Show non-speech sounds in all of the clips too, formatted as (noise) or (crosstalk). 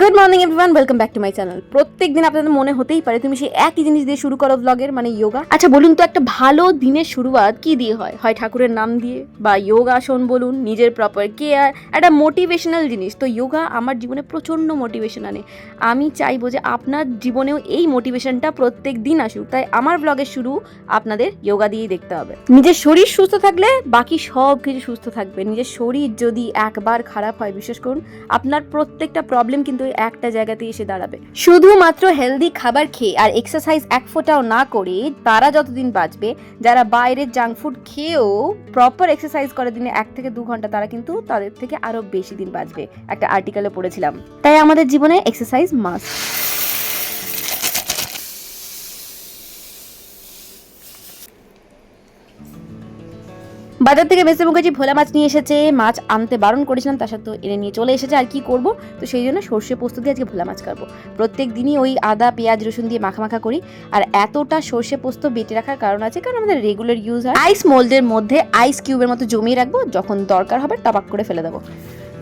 Good morning everyone welcome back to my channel প্রত্যেক দিন আপনাদের মনে হতেই পারে তুমি সেই একই জিনিস দিয়ে শুরু করো ব্লগের মানে যোগা আচ্ছা বলুন তো, একটা ভালো দিনের শুরুয়াত কি দিয়ে হয়? হয় ঠাকুরের নাম দিয়ে, বা যোগাসন বলুন, নিজের প্রপার কেয়ার একটা মোটিভেশনাল জিনিস। তো যোগা আমার জীবনে প্রচণ্ড মোটিভেশন আনে। আমি চাইব যে আপনার জীবনেও এই মোটিভেশনটা প্রত্যেক দিন আসুক। তাই আমার ব্লগের শুরু আপনাদের যোগা দিয়েই দেখতে হবে। নিজের শরীর সুস্থ থাকলে বাকি সব কিছু সুস্থ থাকবে। নিজের শরীর যদি একবার খারাপ হয়, বিশেষ করুন, আপনার প্রত্যেকটা প্রবলেম কিন্তু ওই একটা জায়গাতেই এসে দাঁড়াবে। শুধুমাত্র হেলদি খাবার খেয়ে আর এক্সারসাইজ এক ফোটাও না করে তারা যতদিন বাঁচবে, যারা বাইরের জাঙ্ক ফুড খেয়েও প্রপার এক্সারসাইজ করে দিনে এক থেকে দু ঘণ্টা, তারা কিন্তু তাদের থেকে আরও বেশি দিন বাঁচবে। একটা আর্টিকেলে পড়েছিলাম। তাই আমাদের জীবনে এক্সারসাইজ মাস্ট বাজার থেকে ভেসে মুখার্জি ভোলা মাছ নিয়ে এসেছে, মাছ আনতে বারণ করেছিলাম, তার সাথে এনে নিয়ে চলে এসেছে, আর কি করব? তো সেই জন্য সর্ষে পোস্ত দিয়ে আজকে ভোলা মাছ কাটবো। প্রত্যেক দিনই ওই আদা, পেঁয়াজ, রসুন দিয়ে মাখা মাখা করি, আর এতটা সর্ষে পোস্ত বেটে রাখার কারণ আছে, কারণ আমাদের রেগুলার ইউজ হয়। আইস মোল্ডের মধ্যে আইস কিউবের মতো জমিয়ে রাখব, যখন দরকার হবে টপাক করে ফেলে দেবো।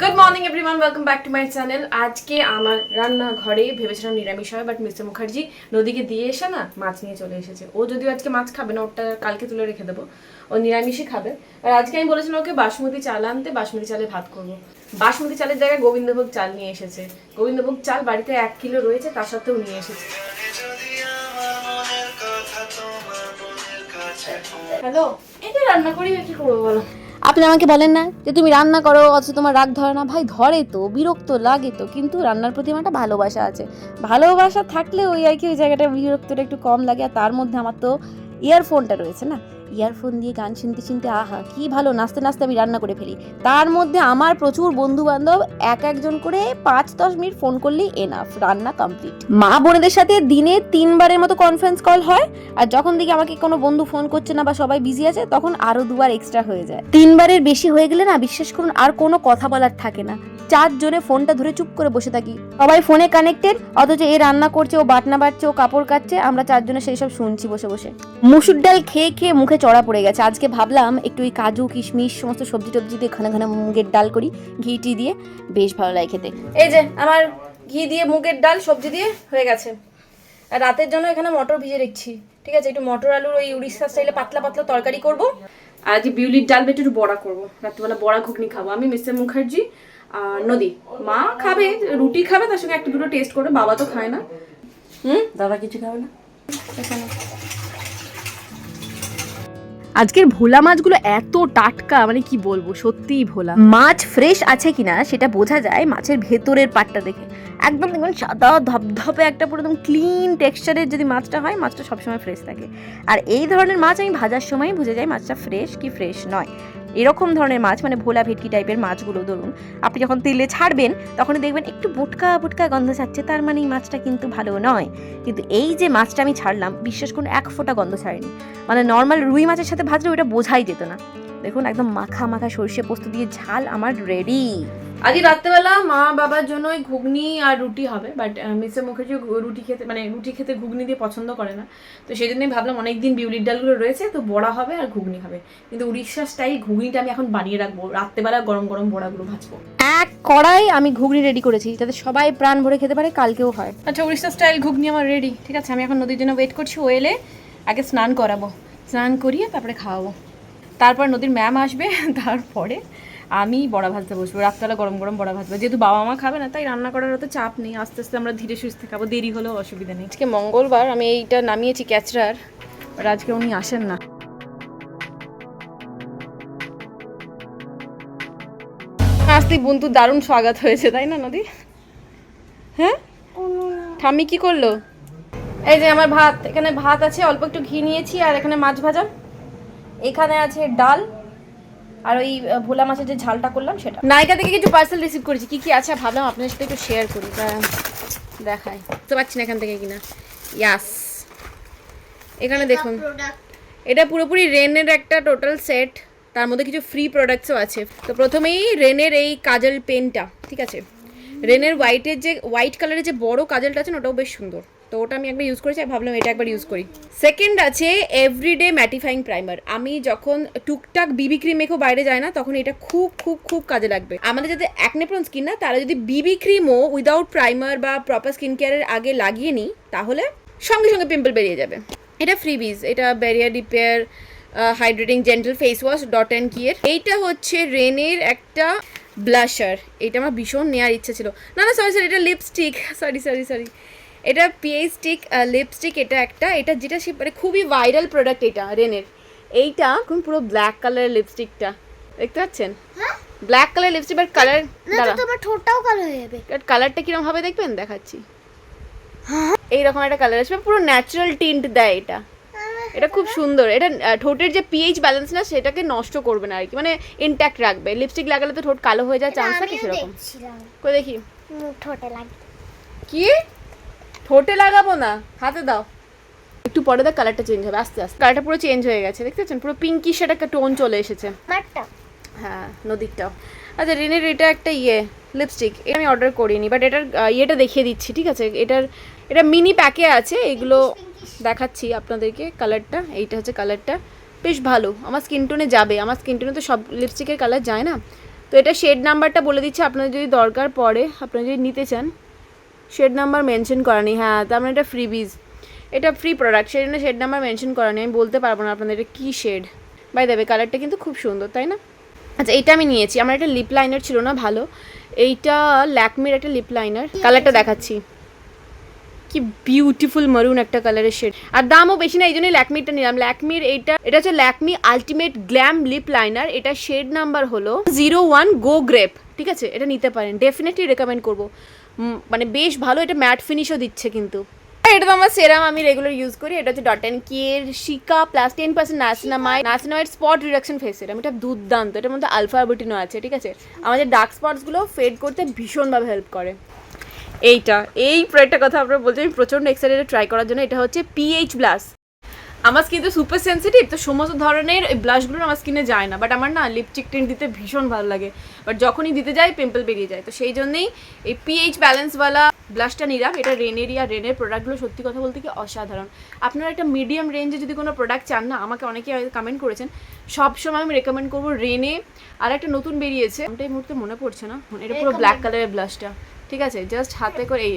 Good morning everyone welcome back to my channel আজকে আমার রান্নাঘরে ভেবেছিলাম নিরামিষ হয় বাট মিস্টার মুখার্জি নদীকে দিয়ে এসে না মাছ নিয়ে চলে এসেছে। ও যদিও আজকে মাছ খাবে না, ওটা কালকে তুলে রেখে দেবো। ও নিরামিষই খাবে। আর আজকে আমি বলেছিলাম ওকে বাসমতি চাল আনতে, বাসমতি চালে ভাত করব। বাসমতি চালের জায়গায় গোবিন্দভোগ চাল নিয়ে এসেছে। গোবিন্দভোগ চাল বাড়িতে এক কিলো রয়েছে, তার সত্ত্বেও নিয়ে এসেছে। হ্যালো এটা রান্না করি, কি করব বলো? আপনি আমাকে বলেন না যে তুমি রান্না করো, অথচ তোমার রাগ ধরে না। ভাই, ধরে তো, বিরক্ত লাগে তো, কিন্তু রান্নার প্রতি আমার একটা ভালোবাসা আছে। ভালোবাসা থাকলে ওই আর কি, ওই জায়গাটা বিরক্তটা একটু কম লাগে, আর তার মধ্যে আমার তো ইয়ারফোনটা রয়েছে না? ইয়ারফোন দিয়ে গান শুনতে শুনতে, আহা, কি ভালো, নাচতে নাচতে আমি রান্না করে ফেলি। তার মধ্যে আমার প্রচুর বন্ধু বান্ধব এক একজন করে পাঁচ দশ মিনিট ফোন করলেই এনাফ রান্না কমপ্লিট মা বোনেদের সাথে দিনে তিনবারের মতো কনফারেন্স কল হয়, আর যখন দেখি আমাকে কোনো বন্ধু ফোন করছে না বা সবাই বিজি আছে, তখন আরও দুবার এক্সট্রা হয়ে যায়। তিনবারের বেশি হয়ে গেলে না, বিশ্বাস করুন, আর কোনো কথা বলার থাকে না। চারজনে ফোনটা ধরে চুপ করে বসে থাকি। সবাই ফোনে কানেক্টেড অথচ এ রান্না করছে, ও বাটনা বাটছে, ও কাপড় কাটছে, আমরা চারজনে সেই সব শুনছি বসে বসে। মুসুর ডাল খেয়ে খেয়ে মুখে চড়া পড়ে গেছে। আজকে ভাবলাম একটু ওই কাজু, কিশমিশ, সমস্ত সবজি টবজি দিয়ে ঘন ঘন মুগের ডাল করি, ঘি টি দিয়ে। বেশ ভালো লাগে খেতে। এই যে, আমার ঘি দিয়ে মুগের ডাল, সবজি দিয়ে হয়ে গেছে। আর রাতের জন্য এখানে মটর ভিজে রেখেছি। ঠিক আছে, একটু মটর আলুর ওই উড়িষ্যা স্টাইলে পাতলা পাতলা তরকারি করব। আর আজ বিউলির ডাল বেটে একটু বড়া করব। রাত্রিবেলা বড়া ঘুগনি খাব। আমি মিস্টার মুখার্জি আর নদী। মা খাবে রুটি খাবে তার সঙ্গে একটু দুটো টেস্ট করবে বাবা তো খায় না। হুম? দাদা কিছু খাবে না? আজকের ভোলা মাছগুলো এত টাটকা মানে কি বলব সত্যিই ভোলা। মাছ ফ্রেশ আছে কিনা সেটা বোঝা যায় মাছের ভেতরের পাটটা দেখে। একদম দেখবেন সাদা ধপধপে একটা পুরো একদম ক্লিন টেক্সচারের যদি মাছটা হয় মাছটা সবসময় ফ্রেশ থাকে। আর এই ধরনের মাছ আমি ভাজার সময় বুঝে যাই মাছটা ফ্রেশ কি ফ্রেশ নয়। এরকম ধরনের মাছ মানে ভোলা ভেটকি টাইপের মাছগুলো ধরুন, আপনি যখন তেলে ছাড়বেন, তখনই দেখবেন একটু বুটকা বুটকা গন্ধ ছাড়ছে, তার মানে এই মাছটা কিন্তু ভালো নয়। কিন্তু এই যে মাছটা আমি ছাড়লাম, বিশ্বাস করুন, এক ফোঁটা গন্ধ ছাড়েনি। মানে নর্মাল রুই মাছের সাথে ভাজলে ওইটা বোঝাই যেত না। দেখুন একদম মাখা মাখা সর্ষে পোস্ত দিয়ে ঝাল আমার রেডি আজকে রাত্রেবেলা মা বাবার জন্য ওই ঘুগনি আর রুটি হবে বাট মিস্টার মুখার্জি রুটি খেতে মানে রুটি খেতে ঘুগনি দিয়ে পছন্দ করে না। তো সেই জন্যই ভাবলাম অনেকদিন বিউলির ডালগুলো রয়েছে তো বড়া হবে আর ঘুগনি হবে। কিন্তু উড়িষ্যা স্টাইল ঘুগনিটা আমি এখন বানিয়ে রাখব রাত্রেবেলা গরম গরম বড়াগুলো ভাজবো। এক কড়াই আমি ঘুগনি রেডি করেছি যাতে সবাই প্রাণ ভরে খেতে পারে কালকেও হয়। আচ্ছা উড়িষ্যা স্টাইল ঘুগনি আমার রেডি ঠিক আছে? আমি এখন নদীর জন্য ওয়েট করছি ও এলে আগে স্নান করাবো। স্নান করিয়ে তারপরে খাওয়াবো। তারপর নদীর ম্যাম আসবে (laughs) তারপরে আমি বড়া ভাজতে বসবো। রাত্রেবেলা গরম গরম বড়া ভাজবো। যেহেতু বাবা মা খাবে না তাই রান্না করার অত চাপ নেই। আস্তে আস্তে আমরা ধীরে সুস্থে খাব দেরি হলেও অসুবিধা নেই। আজকে মঙ্গলবার আমি এইটা নামিয়েছি ক্যাচরার আর আজকে উনি আসেন না। আসতে বন্ধু দারুণ স্বাগত হয়েছে তাই না নদী? হ্যাঁ? ঠাম্মি কি করল? এই যে আমার ভাত এখানে ভাত আছে অল্প একটু ঘি নিয়েছি আর এখানে মাছ ভাজা। এখানে আছে ডাল আর ওই ভোলা মাছের যে ঝালটা করলাম সেটা। নায়িকা থেকে কিছু পার্সেল রিসিভ করেছি। কি কি আছে? ভাবলাম আপনার সাথে একটু শেয়ার করি। দেখাই। বুঝতে পারছি না এখান থেকে কিনা। ইয়াস এখানে দেখুন। এটা পুরোপুরি রেনের একটা টোটাল সেট তার মধ্যে কিছু ফ্রি প্রোডাক্টসও আছে। তো প্রথমেই রেনের এই কাজল পেনটা, ঠিক আছে? রেনের হোয়াইটের যে হোয়াইট কালারের যে বড় কাজলটা আছে না, ওটাও বেশ সুন্দর। তো ওটা আমি একবার ইউজ করেছি ভাবলাম এটা একবার ইউজ করি। সেকেন্ড আছে এভরিডে ম্যাটিফাইং প্রাইমার আমি যখন টুকটাক বিবি ক্রিম মেখেও বাইরে যায় না, তখন এটা খুব খুব খুব কাজে লাগবে। আমাদের যাদের অ্যাকনেপ্রন স্কিন না, তারা যদি বিবি ক্রিমও উইদাউট প্রাইমার বা প্রপার স্কিন কেয়ারের আগে লাগিয়ে নিই, তাহলে সঙ্গে সঙ্গে পিম্পল বেরিয়ে যাবে। এটা ফ্রিবিজ এটা barrier repair hydrating gentle face wash dot and কিয়ের এইটা হচ্ছে রেনের একটা ব্লাশার এটা আমার ভীষণ নেওয়ার ইচ্ছা ছিল। না না সরি সরি এটা লিপস্টিক সরি সরি সরি এটা পিএই স্টিক লিপস্টিক এটা একটা এটা যেটা সে মানে খুবই ভাইরাল প্রোডাক্ট এটা রেনের এইটা এখন পুরো ব্ল্যাক কালারের লিপস্টিকটা দেখতে পাচ্ছেন? হ্যাঁ? Black colour lipstick but colour না তো তোমার ঠোঁটটাও কালো হয়ে যাবে। কালারটা কীরকম হবে দেখবেন? দেখাচ্ছি। এইরকম একটা কালার আসবে পুরো ন্যাচারাল টিন্ট দেয় এটা। এটা খুব সুন্দর। এটা ঠোঁটের যে পিএইচ ব্যালেন্স না সেটাকে নষ্ট করবে না আর কি। মানে ইনট্যাক্ট রাখবে। লিপস্টিক লাগালে তো ঠোঁট কালো হয়ে যাওয়ার চান্স থাকে সেরকম কই দেখি। ঠোঁটে লাগে কি? ঠোঁটে লাগাবো না হাতে দাও। একটু পরে দেখ কালারটা চেঞ্জ হবে আস্তে আস্তে। কালারটা পুরো চেঞ্জ হয়ে গেছে দেখতে পাচ্ছেন পুরো পিঙ্কিশ একটা টোন চলে এসেছে। আমারটা হ্যাঁ নদীরটাও আচ্ছা রিনের এটা একটা ইয়ে লিপস্টিক এটা আমি অর্ডার করিনি বাট এটার ইয়েটা দেখিয়ে দিচ্ছি ঠিক আছে? এটার এটা মিনি প্যাকে আছে এগুলো দেখাচ্ছি আপনাদেরকে কালারটা এইটা হচ্ছে কালারটা বেশ ভালো আমার স্কিন টোনে যাবে। আমার স্কিন টোনে তো সব লিপস্টিকের কালার যায় না। তো এটা শেড নাম্বারটা বলে দিচ্ছি আপনাদের যদি দরকার পড়ে আপনারা যদি নিতে চান শেড নাম্বার মেনশন করানি হ্যাঁ তার মানে এটা ফ্রিবিজ এটা ফ্রি প্রোডাক্ট সেই জন্য শেড নাম্বার মেনশন করানি আমি বলতে পারব না আপনাদের এটা কী শেড। বাই দেবে কালারটা কিন্তু খুব সুন্দর, তাই না? আচ্ছা এইটা আমি নিয়েছি। আমার একটা লিপ লাইনার ছিল না ভালো। এইটা ল্যাকমির একটা লিপ লাইনার কালারটা দেখাচ্ছি। কি বিউটিফুল মারুন একটা কালারের শেড আর দামও বেশি না, এই জন্যই ল্যাকমিটা নিলাম। ল্যাকমির এইটা, এটা হচ্ছে Lakme ultimate glam lip liner এটা শেড নাম্বার হলো জিরো ওয়ান গো গ্রেপ ঠিক আছে? এটা নিতে পারেন। ডেফিনেটলি রেকমেন্ড করব। মানে বেশ ভালো, এটা ম্যাট ফিনিশও দিচ্ছে কিন্তু। এটা তো আমার সেরাম আমি রেগুলার ইউজ করি, এটা হচ্ছে dot and কিয়ের cica plus ten percent niacinamide niacinamide spot reduction face serum এটা দুর্দান্ত, এটার মধ্যে আলফা বুটিনো আছে, ঠিক আছে? আমাদের ডার্ক স্পটসগুলো ফেড করতে ভীষণভাবে হেল্প করে। এইটা, এই প্রোডাক্টটার কথা আপনারা বলছি, আমি প্রচণ্ড এক্সাইটেড ট্রাই করার জন্য, এটা হচ্ছে পিএইচ ব্লাস আমার স্কিন তো সুপার সেন্সিটিভ তো সমস্ত ধরনের ব্লাশগুলো আমার স্কিনে যায় না। বাট আমার না লিপস্টিক টিন দিতে ভীষণ ভালো লাগে। বাট যখনই দিতে যাই পিম্পল বেরিয়ে যায়। তো সেই জন্যেই এই পিএইচ ব্যালেন্সওয়ালা ব্লাশটা নিলাম। এটা রেনেরই আর রেনের প্রোডাক্টগুলো সত্যি কথা বলতে কি অসাধারণ। আপনারা একটা মিডিয়াম রেঞ্জে যদি কোনো প্রোডাক্ট চান না আমাকে অনেকে কমেন্ট করেছেন সবসময় আমি রেকমেন্ড করব রেনে আর একটা নতুন বেরিয়েছে। ওটা এই মুহূর্তে মনে পড়ছে না। এটা পুরো ব্ল্যাক কালারের ব্লাশটা ঠিক আছে? জাস্ট হাতে করে এই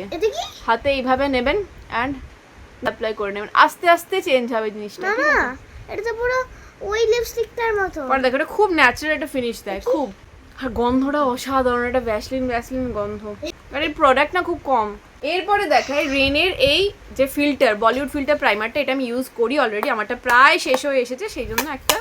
হাতে এইভাবে নেবেন। অ্যান্ড অ্যাপ্লাই করে নেবেন। আস্তে আস্তে চেঞ্জ হবে জিনিসটা আছে? এটা তো পুরো ওই লিপস্টিকটার মতো। পরে দেখো এটা খুব ন্যাচারাল একটা ফিনিশ দেয় খুব। আর গন্ধটা অসাধারণ একটা ভ্যাসলিন ভ্যাসলিন গন্ধ। আর এই প্রোডাক্ট না খুব কম। এরপরে দেখায় রেনের এই যে ফিল্টার বলিউড ফিল্টার প্রাইমারটা এটা আমি ইউজ করি অলরেডি আমারটা প্রায় শেষ হয়ে এসেছে সেই জন্য একটা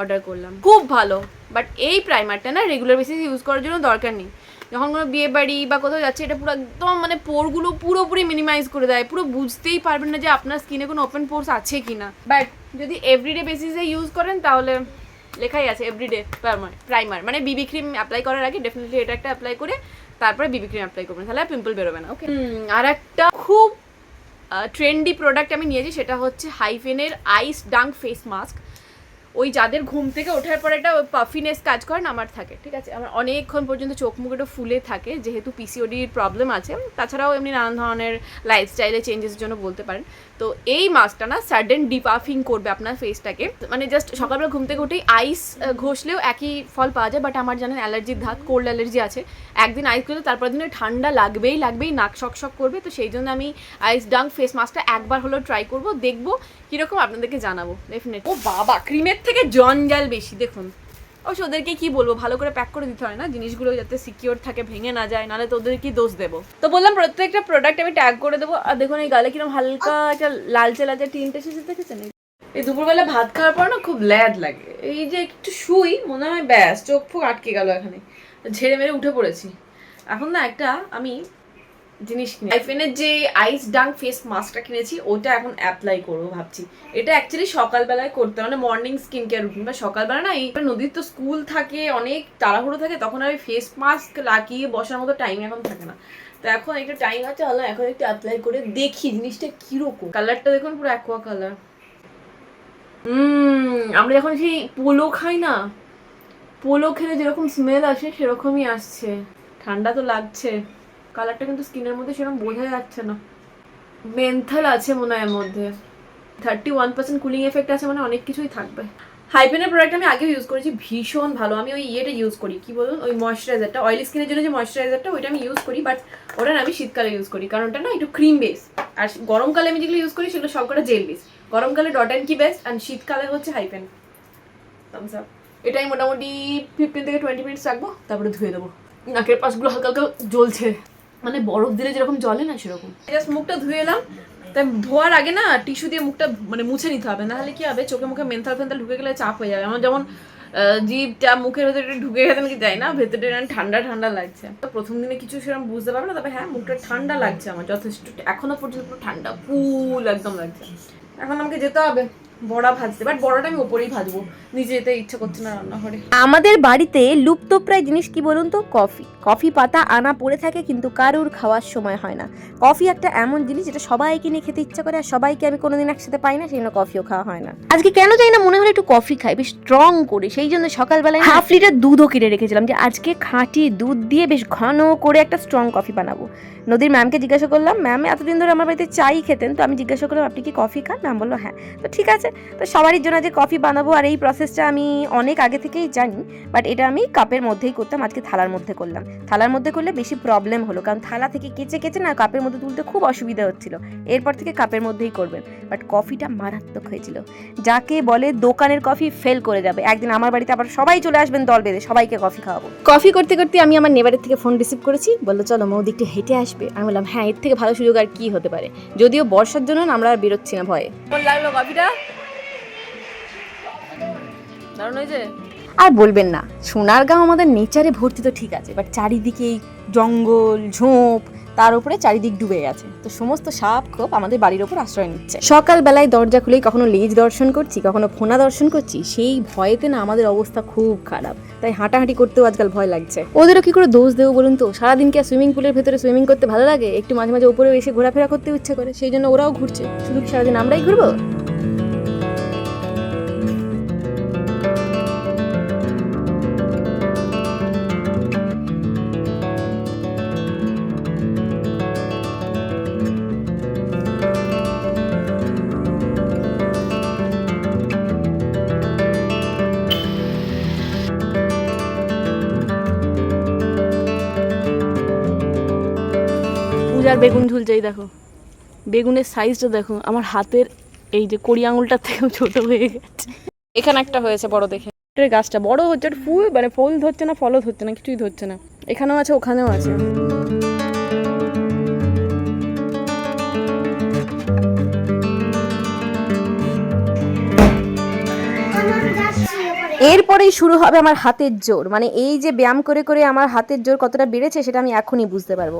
অর্ডার করলাম। খুব ভালো বাট এই প্রাইমারটা না রেগুলার বেসিস ইউজ করার জন্য দরকার নেই। যখন কোনো বিয়ে বাড়ি বা কোথাও যাচ্ছে এটা পুরো একদম মানে পোরগুলো পুরোপুরি মিনিমাইজ করে দেয়। পুরো বুঝতেই পারবেন না যে আপনার স্কিনে কোনো ওপেন পোর্স আছে কি না বাট যদি এভরিডে বেসিসে ইউজ করেন তাহলে লেখাই আছে এভরিডে প্রাইমার প্রাইমার মানে বিবি ক্রিম অ্যাপ্লাই করার আগে ডেফিনেটলি এটা একটা অ্যাপ্লাই করে তারপরে বিবি ক্রিম অ্যাপ্লাই করবেন। তাহলে পিম্পল বেরোবে না ওকে আর একটা খুব ট্রেন্ডি প্রোডাক্ট আমি নিয়েছি সেটা হচ্ছে হাইফেনের আইস ডাঙ্ক ফেস মাস্ক ওই যাদের ঘুম থেকে ওঠার পর একটা পাফিনেস কাজ করেন আমার থাকে, ঠিক আছে? আমার অনেকক্ষণ পর্যন্ত চোখ মুখ একটু ফুলে থাকে, যেহেতু পিসিওডির প্রবলেম আছে। তাছাড়াও এমনি নানান ধরনের লাইফস্টাইলে চেঞ্জেসের জন্য বলতে পারেন। তো এই মাস্কটা না সাডেন ডিপাফিং করবে আপনার ফেসটাকে মানে জাস্ট সকালবেলা ঘুম থেকে উঠেই আইস ঘষলেও একই ফল পাওয়া যায় বাট আমার জানেন অ্যালার্জির ধাত কোল্ড অ্যালার্জি আছে। একদিন আইস করলে তারপর দিনে ঠান্ডা লাগবেই লাগবেই, নাক শক করবে। তো সেই জন্য আমি আইস ডাং ফেস মাস্কটা একবার হলেও ট্রাই করব, দেখব কীরকম আপনাদেরকে জানাব ডেফিনেট ও বাবা ক্রিমের থেকে জঞ্জাল বেশি, দেখুন। অবশ্য ওদেরকে কি বলব? ভালো করে প্যাক করে দিতে হয় না? জিনিসগুলো যাতে সিকিওর থাকে, ভেঙে না যায়, নাহলে তো ওদের কি দোষ দেবো? তো বললাম, প্রত্যেকটা প্রোডাক্ট আমি ট্যাগ করে দেবো। আর দেখুন, এই গালে কীরকম হালকা একটা লালচে লালচে টিনটা এসেছে, দেখেছেন? এই দুপুরবেলা ভাত খাওয়ার পর না খুব ল্যাদ লাগে। এই যে একটু শুই, মনে হয় ব্যাস, চোখ ফুক আটকে গেল এখানে। ঝেড়ে মেরে উঠে পড়েছি। এখন না একটা আমি জিনিস কিনে। আইফেনের যে আইস ডাং ফেস মাস্কটা কিনেছি, ওটা এখন অ্যাপ্লাই করব ভাবছি। এটা অ্যাকচুয়ালি সকালবেলায় করতে মানে মর্নিং স্কিন কেয়ার রুটিন বা সকালবেলা না এই নদীর তো স্কুল থাকে, অনেক তাড়াহুড়ো থাকে, তখন আর ফেস মাস্ক লাগিয়ে বসার মতো টাইম এখন থাকে না। তো এখন একটা টাইম আছে হলো এখন একটু অ্যাপ্লাই করে দেখি জিনিসটা কীরকম। কালারটা দেখুন পুরো অ্যাকোয়া কালার হুম আমরা যখন সেই পোলো খাই না? পোলো খেলে যেরকম স্মেল আসে, সেরকমই আসছে। ঠান্ডা তো লাগছে। কালারটা কিন্তু স্কিনের মধ্যে সেরকম বোঝা যাচ্ছে না। মেন্থাল আছে মনে হয় এর মধ্যে। Thirty one percent cooling effect আছে মানে অনেক কিছুই থাকবে। হাইপেনের প্রোডাক্ট আমি আগেও ইউজ করেছি, ভীষণ ভালো। আমি ওই ইয়েটা ইউজ করি, কি বলুন? ওই ময়শ্চারাইজারটা অয়েলি স্কিনের জন্য যে ময়শ্চারাইজারটা ওইটা আমি ইউজ করি বাট ওটা আমি শীতকালে ইউজ করি। কারণ ওটা না একটু ক্রিম বেস আর গরমকালে আমি যেগুলো ইউজ করি, সেগুলো সবকটা জেল বেস গরমকালে ডট অ্যান্ড কি বেস্ট অ্যান্ড শীতকালে হচ্ছে হাইপেন থামস আপ এটাই মোটামুটি ফিফটিন থেকে টোয়েন্টি মিনিটস রাখব, তারপরে ধুয়ে দেবো। নাকের পাশগুলো হালকা হালকা জ্বলছে। মানে বরফ দিলে যেরকম জলে না সেরকম। জাস্ট মুখটা ধুয়ে এলাম। তাই ধোয়ার আগে না টিস্যু দিয়ে মুখটা মানে মুছে নিতে হবে। নাহলে কি হবে? চোখে মুখে মেন্থাল ফেন্থাল ঢুকে গেলে চাপ হয়ে যাবে। আমার যেমন জিভটা মুখের ভেতরে ঢুকে গেছে নাকি যাই না ভেতরে ঠান্ডা ঠান্ডা লাগছে। তো প্রথম দিনে কিছু সেরকম বুঝতে পারবে না তবে হ্যাঁ মুখটা ঠান্ডা লাগছে আমার যথেষ্ট। এখনও পর্যন্ত পুরো ঠান্ডা ফুল একদম লাগছে। এখন আমাকে যেতে হবে বড়া ভাজতে। বাট বড়াটা আমি ওপরেই ভাজবো। নিজে যেতে ইচ্ছা করছে না রান্নাঘরে। আমাদের বাড়িতে লুপ্তপ্রায় জিনিস কি বলুন তো? কফি। কফি পাতা আনা পড়ে থাকে কিন্তু কারুর খাওয়ার সময় হয় না। কফি একটা এমন জিনিস যেটা সবাইকে নিয়ে খেতে ইচ্ছা করে আর সবাইকে আমি কোনোদিন একসাথে পাই না সেই জন্য কফিও খাওয়া হয় না। আজকে কেন যাই না মনে হলো একটু কফি খাই বেশ স্ট্রং করে সেই জন্য সকালবেলায় হাফ লিটার দুধও কিনে রেখেছিলাম যে আজকে খাঁটি দুধ দিয়ে বেশ ঘন করে একটা স্ট্রং কফি বানাবো। নদীর ম্যামকে জিজ্ঞাসা করলাম ম্যাম এতদিন ধরে আমার বাড়িতে চাই খেতেন তো আমি জিজ্ঞাসা করলাম আপনি কি কফি খান? ম্যাম বলল হ্যাঁ। তো ঠিক আছে তো সবারই জন্য যে কফি বানাবো আর এই প্রসেসটা আমি অনেক আগে থেকেই জানি বাট এটা আমি কাপের মধ্যেই করতাম আজকে থালার মধ্যে করলাম। থালার মধ্যে করলে বেশি প্রবলেম হলো। কারণ থালা থেকে কেচে কেচে না কাপের মধ্যে তুলতে খুব অসুবিধা হচ্ছিল। এরপর থেকে কাপের মধ্যেই করবেন। বাট কফিটা মারাত্মক হয়েছিল। যাকে বলে দোকানের কফি ফেল করে যাবে। একদিন আমার বাড়িতে আবার সবাই চলে আসবেন দল বেঁধে সবাইকে কফি খাওয়াবো। কফি করতে করতে আমি আমার নেবারের থেকে ফোন রিসিভ করেছি। বলল চলো মৌদি একটু হেঁটে আসবে। আমি বললাম হ্যাঁ এর থেকে ভালো সুযোগ আর কি হতে পারে? যদিও বর্ষার জন্য আমরা আর বেরোচ্ছি না ভয়ে। কেমন লাগল কফিটা দারুণ হয়েছে? আর বলবেন না, সোনারগাঁও আমাদের নেচারে ভর্তি তো ঠিক আছে বাট চারিদিকে জঙ্গল, ঝোপ, তার উপরে চারিদিক ডুবে গেছে। তো সমস্ত সাপ খোপ আমাদের বাড়ির ওপর আশ্রয় নিচ্ছে। সকালবেলায় দরজা খুলেই কখনো লেজ দর্শন করছি, কখনো ফোনা দর্শন করছি, সেই ভয়েতে না আমাদের অবস্থা খুব খারাপ। তাই হাঁটাহাঁটি করতেও আজকাল ভয় লাগছে। ওদেরও কি করে দোষ দেবো বলুন তো? সারাদিন কি সুইমিং পুলের ভেতরে সুইমিং করতে ভালো লাগে? একটু মাঝে মাঝে উপরে এসে ঘোরাফেরা করতে ইচ্ছে করে, সেই জন্য ওরাও ঘুরছে। শুধু কি সারাদিন আমরাই ঘুরবো? বেগুন ঝুলছেই দেখো। বেগুনের সাইজটা দেখো আমার হাতের এই যে কড়ি আঙুলটার থেকেও ছোট হয়ে গেছে। এখানে একটা হয়েছে বড় দেখে। গাছটা বড় হচ্ছে ফুল মানে ফুল ধরছে না ফলও ধরছে না কিছুই ধরছে না। এখানেও আছে ওখানেও আছে। এরপরেই শুরু হবে আমার হাতের জোর। মানে এই যে ব্যায়াম করে করে আমার হাতের জোর কতটা বেড়েছে সেটা আমি এখনই বুঝতে পারব।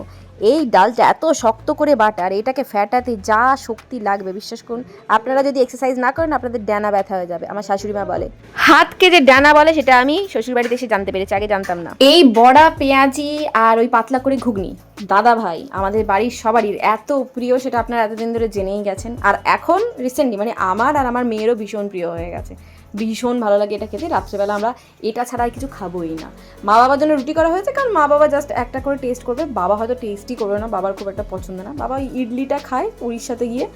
এই ডালটা এত শক্ত করে বাটা আর এটাকে ফ্যাটাতে যা শক্তি লাগবে বিশ্বাস করুন। আপনারা যদি এক্সারসাইজ না করেন আপনাদের ডানা ব্যথা হয়ে যাবে। আমার শাশুড়ি মা বলে। হাতকে যে ডানা বলে সেটা আমি শ্বশুর বাড়িতে এসে জানতে পেরেছি আগে জানতাম না। এই বড়া পেঁয়াজি আর ওই পাতলা করে ঘুগনি দাদা ভাই আমাদের বাড়ির সবারই এত প্রিয় সেটা আপনারা এতদিন ধরে জেনেই গেছেন। আর এখন রিসেন্টলি মানে আমার আর আমার মেয়েরও ভীষণ প্রিয় হয়ে গেছে। ভীষণ ভালো লাগে এটা খেতে। রাত্রেবেলা আমরা এটা ছাড়া আর কিছু খাবোই না। মা বাবার জন্য রুটি করা হয়েছে, কারণ মা বাবা জাস্ট একটা করে টেস্ট করবে। বাবা হয়তো টেস্টই করবে না, বাবার খুব একটা পছন্দ না। বাবা ইডলিটা খায় উড়িষ্যাতে গিয়ে,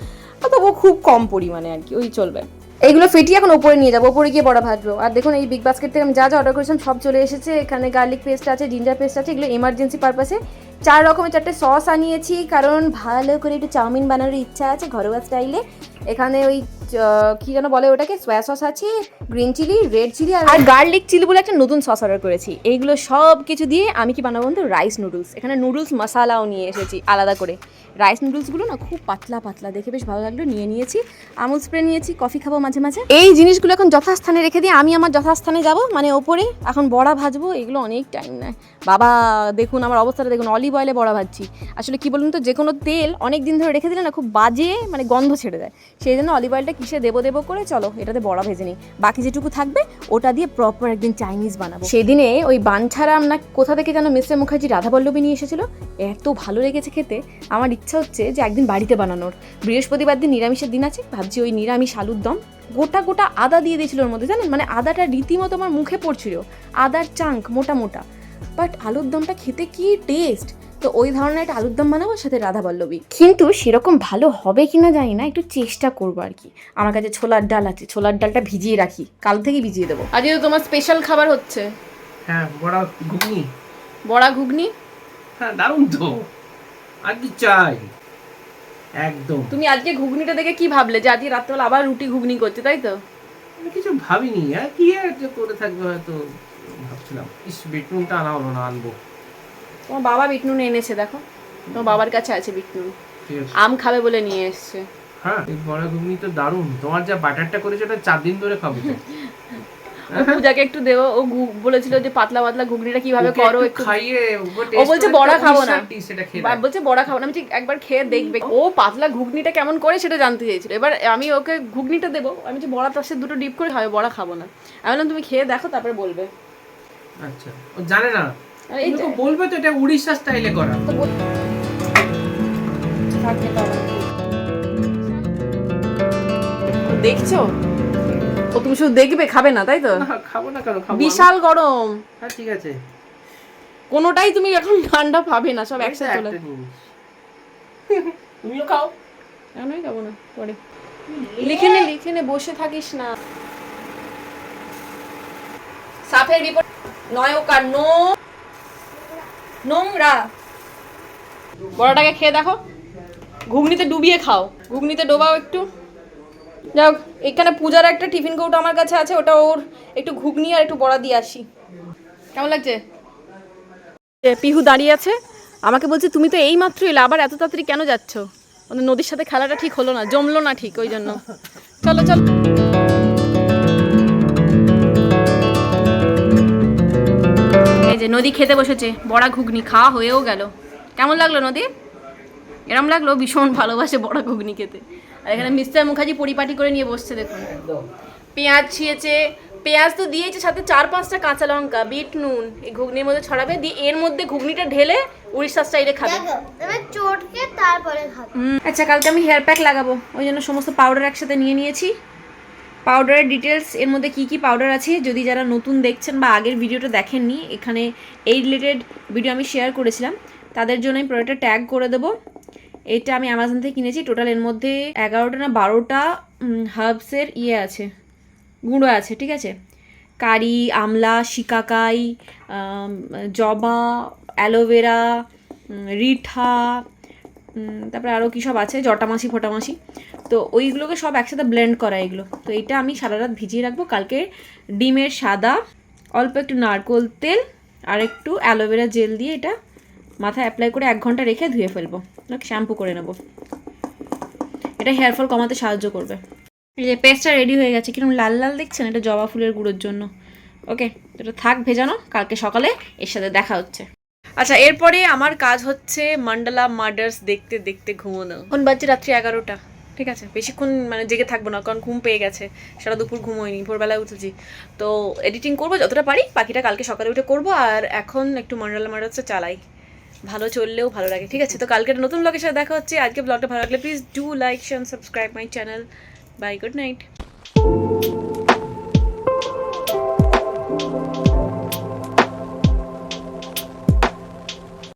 আর তবুও খুব কম পরিমাণে আর কি, ওই চলবে। এইগুলো ফেটিয়ে এখন ওপরে নিয়ে যাব, ওপরে গিয়ে বড়া ভাজবো আর দেখুন এই বিগ বাস্কেট থেকে আমি যা যা অর্ডার করেছিলাম সব চলে এসেছে। এখানে গার্লিক পেস্ট আছে জিঞ্জার পেস্ট আছে, এগুলো এমার্জেন্সি পারপাসে চার রকমের চারটে সস আনিয়েছি, কারণ ভালো করে একটু চাউমিন বানানোর ইচ্ছা আছে ঘরোয়া স্টাইলে। এখানে ওই কি যেন বলে ওটাকে, সোয়া সস আছে, গ্রিন চিলি, রেড চিলি আর গার্লিক চিলি বলে একটা নতুন সস অর্ডার করেছি। এইগুলো সব কিছু দিয়ে আমি কি বানাবো বলতে? Rice noodles. এখানে নুডলস মশালাও নিয়ে এসেছি, আলাদা করে। রাইস নুডলসগুলো না খুব পাতলা পাতলা, দেখে বেশ ভালো লাগল, নিয়ে নিয়েছি। আমুল স্প্রে নিয়েছি, কফি খাব মাঝে মাঝে। এই জিনিসগুলো এখন যথাস্থানে রেখে দিয়ে আমি আমার যথাস্থানে যাব মানে ওপরে। এখন বড়া ভাজবো, এগুলো অনেক টাইম নেয়। বাবা, দেখুন আমার অবস্থাটা, দেখুন অলিভ অয়েলে বড়া ভাজছি। আসলে কি বলুন তো, যে কোনো তেল অনেক দিন ধরে রেখে দিলে না খুব বাজে মানে গন্ধ ছেড়ে দেয়। সেই জন্য অলিভ অয়েলটা কিসে দেবো দেবো করে চলো, এটাতে বড়া ভেজে নিই। বাকি যেটুকু থাকবে, ওটা দিয়ে প্রপার একদিন চাইনিজ বানাবো। সেদিনে ওই বানছাড়া না, কোথা থেকে যেন মিস্টার মুখার্জি রাধাবল্লভী নিয়ে এসেছিল, এত ভালো লেগেছে খেতে। আমার ইচ্ছা হচ্ছে যে একদিন বাড়িতে বানানোর। বৃহস্পতিবার দিন নিরামিষের দিন আছে, ভাবছি ওই নিরামিষ আলুর দম। গোটা গোটা আদা দিয়ে দিয়েছিল ওর মধ্যে, জানেন? মানে আদাটা রীতিমতো আমার মুখে পড়ছিল। আদার চাঙ্ক মোটা মোটা। বাট আলুর দমটা খেতে কি টেস্ট তো ওই ধরনের একটা আলুর দম বানাবো সাথে রাধা পল্লবী কিন্তু সেরকম ভালো হবে কিনা জানি না একটু চেষ্টা করব আর কি। আমার কাছে ছোলার ডাল আছে ছোলার ডালটা ভিজিয়ে রাখি কাল থেকে ভিজিয়ে দেবো। আজকে তো তোমার স্পেশাল খাবার হচ্ছে। হ্যাঁ বড়া ঘুগনি। বড়া ঘুগনি? হ্যাঁ দারুণ তো। আর কি চাই? একদম। তুমি আজকে ঘুগনিটা দেখে কি ভাবলে যে আজকে রাত্রেবেলা আবার রুটি ঘুগনি করছে তাই তো? কিছু ভাবিনি হ্যাঁ কি করে থাকবে হয়তো। ভাবছিলাম ইস বেডরুমটা আনা হলো না আনব। তোমার বাবা বিটনুন এনেছে দেখো। তোমার বাবার কাছে আছে বিটনুন। আম খাবে বলে নিয়ে এসছে। হ্যাঁ এই বড়া ঘুগনি তো দারুণ। তোমার যা বাটারটা করেছে ওটা চার দিন ধরে খাব পূজাকে একটু দেবো। ও বলেছিল যে পাতলা পাতলা ঘুগনিটা কীভাবে করো একটু খাইয়ে ও বলছে বড়া খাব না। বলছে বড়া খাব না। আমি ঠিক একবার খেয়ে দেখবে। ও পাতলা ঘুগনিটা কেমন করে সেটা জানতে চেয়েছিল। এবার আমি ওকে ঘুগনিটা দেবো। আমি যে বড়া তার সাথে দুটো ডিপ করে খাবে বড়া খাব না। আমি বললাম তুমি খেয়ে দেখো তারপরে বলবে। আচ্ছা। ও জানে না। আর এই তুমি বলবে তো এটা উড়িষ্যা স্টাইলে করা। দেখছ? ও তুমি শুধু দেখবে খাবে না তাই তো? খাব না কেন খাব বিশাল গরম। হ্যাঁ ঠিক আছে। কোনোটাই তুমি এখন ঠান্ডা পাবে না সব একসাথে চলে তুমিও খাও। কেনই খাব না পরে। লিখে নে লিখে নে বসে থাকিস না। সাফের বিপরীত নয়কার নো, নোংরা। বড়টাকে খেয়ে দেখো। ঘুগনিতে ডুবিয়ে খাও। ঘুগনিতে ডোবাও একটু। যাও, এখানে পূজার একটা টিফিন কৌটো আমার কাছে আছে, ওটা ওর একটু ঘুগনি আর একটু বড়া দিয়ে আসি। কেমন লাগছে? পিহু দাঁড়িয়ে আছে। আমাকে বলছে, তুমি তো এই মাত্র এলে, আবার এত তাড়াতাড়ি কেন যাচ্ছ? নদীর সাথে খেলাটা ঠিক হলো না, জমলো না ঠিক, ওই জন্য। চলো চলো। এই যে নদী খেতে বসেছে বড়া ঘুগনি খাওয়া হয়েও গেল। কেমন লাগল নদী? এরম লাগল ভীষণ ভালোবাসে বড়া ঘুগনি খেতে। আর এখানে মিস্টার মুখার্জি পরিপাটি করে নিয়ে বসছে দেখুন। পেঁয়াজ ছিয়েছে পেঁয়াজ তো দিয়েছে সাথে চার পাঁচটা কাঁচা লঙ্কা বিট নুন। এই ঘুগনির মধ্যে ছড়াবে দিয়ে এর মধ্যে ঘুগনিটা ঢেলে উড়িষ্যা স্টাইলে খাবে। চটকে তারপরে খাবে। আচ্ছা কালকে আমি হেয়ার প্যাক লাগাবো। ওই জন্য সমস্ত পাউডার একসাথে নিয়ে নিয়েছি। পাউডারের ডিটেলস এর মধ্যে কি কি পাউডার আছে, যদি যারা নতুন দেখছেন বা আগের ভিডিওটা দেখেননি, এখানে এই রিলেটেড ভিডিও আমি শেয়ার করেছিলাম। তাদের জন্য আমি প্রোডাক্টটা ট্যাগ করে দেবো। এটা আমি অ্যামাজন থেকে কিনেছি। টোটাল এর মধ্যে এগারোটা না বারোটা হার্বসের ইয়ে আছে, গুঁড়ো আছে, ঠিক আছে? কারি, আমলা, শিকাকাই জবা অ্যালোভেরা রিঠা তারপরে আরও কী সব আছে? জটামাসি, ফটামাসি। তো ওইগুলোকে সব একসাথে ব্লেন্ড করা এগুলো। তো এইটা আমি সারা রাত ভিজিয়ে রাখব। কালকে ডিমের সাদা, অল্প একটু নারকোল তেল, আর একটু অ্যালোভেরা জেল দিয়ে এটা মাথায় অ্যাপ্লাই করে এক ঘণ্টা রেখে ধুয়ে ফেলব। শ্যাম্পু করে নেব। এটা হেয়ার ফল কমাতে সাহায্য করবে। এই যে পেস্টটা রেডি হয়ে গেছে কীরকম লাল লাল দেখছেন? এটা জবা ফুলের গুঁড়োর জন্য। ওকে, এটা থাক, ভেজানো। কালকে সকালে এর সাথে দেখা হচ্ছে। আচ্ছা এরপরে আমার কাজ হচ্ছে মান্ডালা মার্ডার্স দেখতে দেখতে ঘুমোনো। এখন বাজছে রাত্রি এগারোটা, ঠিক আছে? বেশিক্ষণ মানে জেগে থাকব না, কারণ ঘুম পেয়ে গেছে। সারা দুপুর ঘুমোয়নি, ভোরবেলায় উঠেছি। তো এডিটিং করব যতটা পারি, বাকিটা কালকে সকালে উঠে করব, আর এখন একটু মান্ডালা মার্ডার্সটা চালাই। ভালো চললেও ভালো লাগে, ঠিক আছে? তো কালকে নতুন ব্লগের সাথে দেখা হচ্ছে। আজকে ব্লগটা ভালো লাগলে please do like share subscribe my channel bye good night